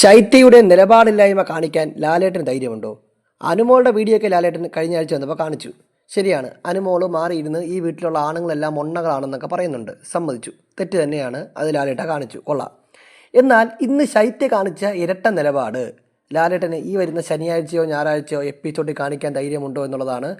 ശൈത്യയുടെ നിലപാടില്ലായ്മ കാണിക്കാൻ ലാലേട്ടന് ധൈര്യമുണ്ടോ? അനുമോളുടെ വീഡിയോ ഒക്കെ ലാലേട്ടൻ കഴിഞ്ഞ ആഴ്ച വന്നപ്പോൾ കാണിച്ചു. ശരിയാണ് അനുമോൾ മാറിയിരുന്ന് ഈ വീട്ടിലുള്ള ആണുങ്ങളെല്ലാം ഒണ്ണകളാണെന്നൊക്കെ പറയുന്നുണ്ട്. സമ്മതിച്ചു. തെറ്റ് തന്നെയാണ് അത് ലാലേട്ട കാണിച്ചു. കൊള്ളാം. എന്നാൽ ഇന്ന് ശൈത്യ കാണിച്ച ഇരട്ട നിലപാട് ലാലേട്ടന് ഈ വരുന്ന ശനിയാഴ്ചയോ ഞായറാഴ്ചയോ എപ്പിസോഡിൽ കാണിക്കാൻ ധൈര്യമുണ്ടോ എന്നുള്ളതാണ്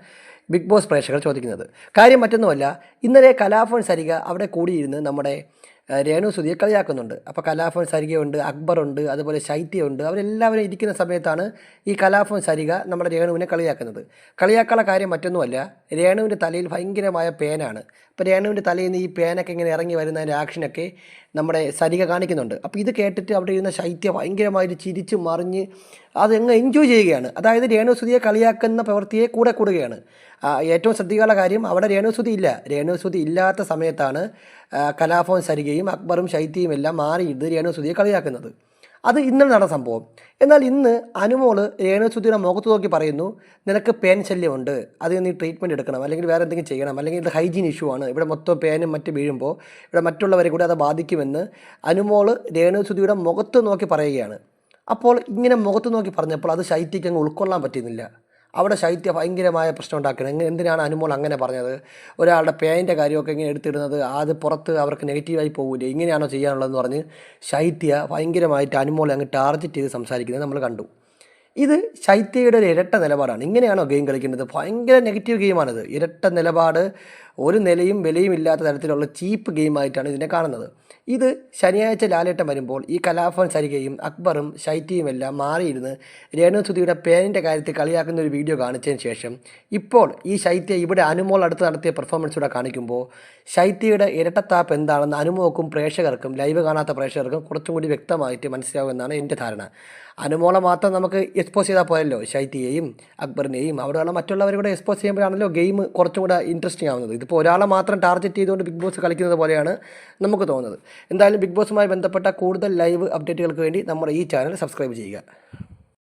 ബിഗ് ബോസ് പ്രേക്ഷകർ ചോദിക്കുന്നത്. കാര്യം മറ്റൊന്നുമല്ല ഇന്നലെ കലാഫോൺ സരിക അവിടെ കൂടിയിരുന്ന് നമ്മുടെ രേണു സുധിയെ കളിയാക്കുന്നുണ്ട്. അപ്പോൾ കലാഭവൻ സരികയുണ്ട് അക്ബറുണ്ട് അതുപോലെ ശൈത്യമുണ്ട് അവരെല്ലാവരും ഇരിക്കുന്ന സമയത്താണ് ഈ കലാഭവൻ സരിക നമ്മുടെ രേണുവിനെ കളിയാക്കുന്നത്. കളിയാക്കാനുള്ള കാര്യം മറ്റൊന്നുമല്ല. രേണുവിന്റെ തലയിൽ ഭയങ്കരമായ പേനാണ്. അപ്പോൾ രേണുവിന്റെ തലയിൽ നിന്ന് ഈ പേനൊക്കെ ഇങ്ങനെ ഇറങ്ങി വരുന്നതിന്റെ ആക്ഷനൊക്കെ നമ്മുടെ സരിക കാണിക്കുന്നുണ്ട്. അപ്പോൾ ഇത് കേട്ടിട്ട് അവിടെ ഇരുന്ന ശൈത്യ ഭയങ്കരമായിട്ട് ചിരിച്ചു മറിഞ്ഞ് അതങ്ങ് എൻജോയ് ചെയ്യുകയാണ്. അതായത് രേണുസുതിയെ കളിയാക്കുന്ന പ്രവൃത്തിയെ കൂടെ കൂടുകയാണ്. ഏറ്റവും ശ്രദ്ധിക്കാനുള്ള കാര്യം അവിടെ രേണുസുതി ഇല്ല. രേണുസുതി ഇല്ലാത്ത സമയത്താണ് കലാഭവൻ കലാഭവൻ സരികയും അക്ബറും ശൈത്യയും എല്ലാം മാറിയിട്ട് രേണുസുതിയെ കളിയാക്കുന്നത്. അത് ഇന്നലെ നടന്ന സംഭവം. എന്നാൽ ഇന്ന് അനുമോൾ രേണുസുതിയുടെ മുഖത്ത് നോക്കി പറയുന്നു നിനക്ക് പേൻ ശല്യമുണ്ട്. അതിന് നീ ട്രീറ്റ്മെന്റ് എടുക്കണം. അല്ലെങ്കിൽ വേറെ എന്തെങ്കിലും ചെയ്യണം. അല്ലെങ്കിൽ ഇത് ഹൈജീൻ ഇഷ്യൂ ആണ്. ഇവിടെ മൊത്തം പേനും മറ്റ് വീഴുമ്പോൾ ഇവിടെ മറ്റുള്ളവരെ കൂടി അത് ബാധിക്കുമെന്ന് അനുമോൾ രേണുസുതിയുടെ മുഖത്ത് നോക്കി പറയുകയാണ്. അപ്പോൾ ഇങ്ങനെ മുഖത്ത് നോക്കി പറഞ്ഞപ്പോൾ അത് ശൈത്യക്ക് അങ്ങ് ഉൾക്കൊള്ളാൻ പറ്റുന്നില്ല. അവിടെ ശൈത്യ ഭയങ്കരമായ പ്രശ്നം ഉണ്ടാക്കുന്നത് എങ്ങനെ എന്തിനാണ് അനുമോൾ അങ്ങനെ പറഞ്ഞത്? ഒരാളുടെ പേന്റെ കാര്യമൊക്കെ ഇങ്ങനെ എടുത്തിടുന്നത് അത് പുറത്ത് അവർക്ക് നെഗറ്റീവായി പോകില്ലേ ഇങ്ങനെയാണോ ചെയ്യാനുള്ളതെന്ന് പറഞ്ഞ് ശൈത്യ ഭയങ്കരമായിട്ട് അനുമോളെ അങ്ങ് ടാർഗറ്റ് ചെയ്ത് സംസാരിക്കുന്നത് നമ്മൾ കണ്ടു. ഇത് ശൈത്യയുടെ ഒരു ഇരട്ട നിലപാടാണ്. ഇങ്ങനെയാണോ ഗെയിം കളിക്കേണ്ടത് ഭയങ്കര നെഗറ്റീവ് ഗെയിമാണിത് ഇരട്ട നിലപാട് ഒരു നിലയും വിലയും ഇല്ലാത്ത തരത്തിലുള്ള ചീപ്പ് ഗെയിമായിട്ടാണ് ഇതിനെ കാണുന്നത്. ഇത് ശനിയാഴ്ച ലാലേട്ടം വരുമ്പോൾ ഈ കലാഭവൻ സരികയും അക്ബറും ശൈത്യയും എല്ലാം മാറിയിരുന്ന് രേണുസുതിയുടെ പേരിന്റെ കാര്യത്തിൽ കളിയാക്കുന്ന ഒരു വീഡിയോ കാണിച്ചതിന് ശേഷം ഇപ്പോൾ ഈ ശൈത്യ ഇവിടെ അനുമോൾ അടുത്ത് നടത്തിയ പെർഫോമൻസ് കൂടെ കാണിക്കുമ്പോൾ ശൈത്യയുടെ ഇരട്ടത്താപ്പ് എന്താണെന്ന് അനുമോക്കും പ്രേക്ഷകർക്കും ലൈവ് കാണാത്ത പ്രേക്ഷകർക്കും കുറച്ചും കൂടി വ്യക്തമായിട്ട് മനസ്സിലാവുമെന്നാണ് എന്റെ ധാരണ. അനുമോളെ മാത്രം നമുക്ക് എക്സ്പോസ് ചെയ്താൽ പോയല്ലോ ഷൈറ്റിയെയും അക്ബറിനെയും അവിടെയുള്ള മറ്റുള്ളവരെ കൂടെ എക്സ്പോസ് ചെയ്യുമ്പോഴാണല്ലോ ഗെയിം കുറച്ചും കൂടെ ഇൻട്രസ്റ്റിംഗ് ആവുന്നത്. ഇതിപ്പോൾ ഒരാളെ മാത്രം ടാർഗറ്റ് ചെയ്തുകൊണ്ട് ബിഗ് ബോസ് കളിക്കുന്നത് പോലെയാണ് നമുക്ക് തോന്നുന്നത്. എന്തായാലും ബിഗ് ബോസുമായി ബന്ധപ്പെട്ട കൂടുതൽ ലൈവ് അപ്ഡേറ്റുകൾക്ക് വേണ്ടി നമ്മുടെ ഈ ചാനൽ സബ്സ്ക്രൈബ് ചെയ്യുക.